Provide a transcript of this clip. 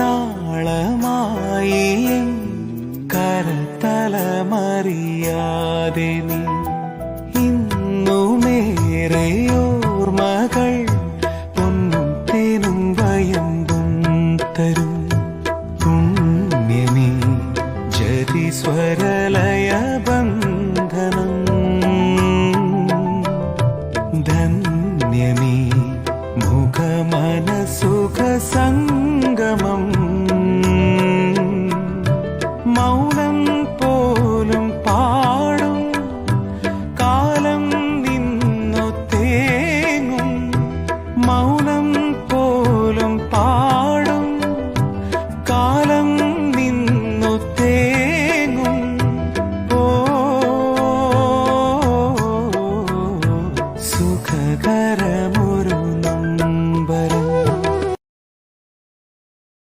താളമായി കരത്തലമറിയാതെ നീ. ഇന്നുമേറെ തേനും വയമ്പും തരും. പുണ്യമേ ജതിസ്വരലയ ബന്ധനം. ധന്യമേ മുഖമനസു കാലം പോലും പാടും. കാലം നിന്നു തേങ്ങും. മൗനം പോലും പാടും. കാലം നിന്നു തേങ്ങും. ഓ സുഖകരമൊരു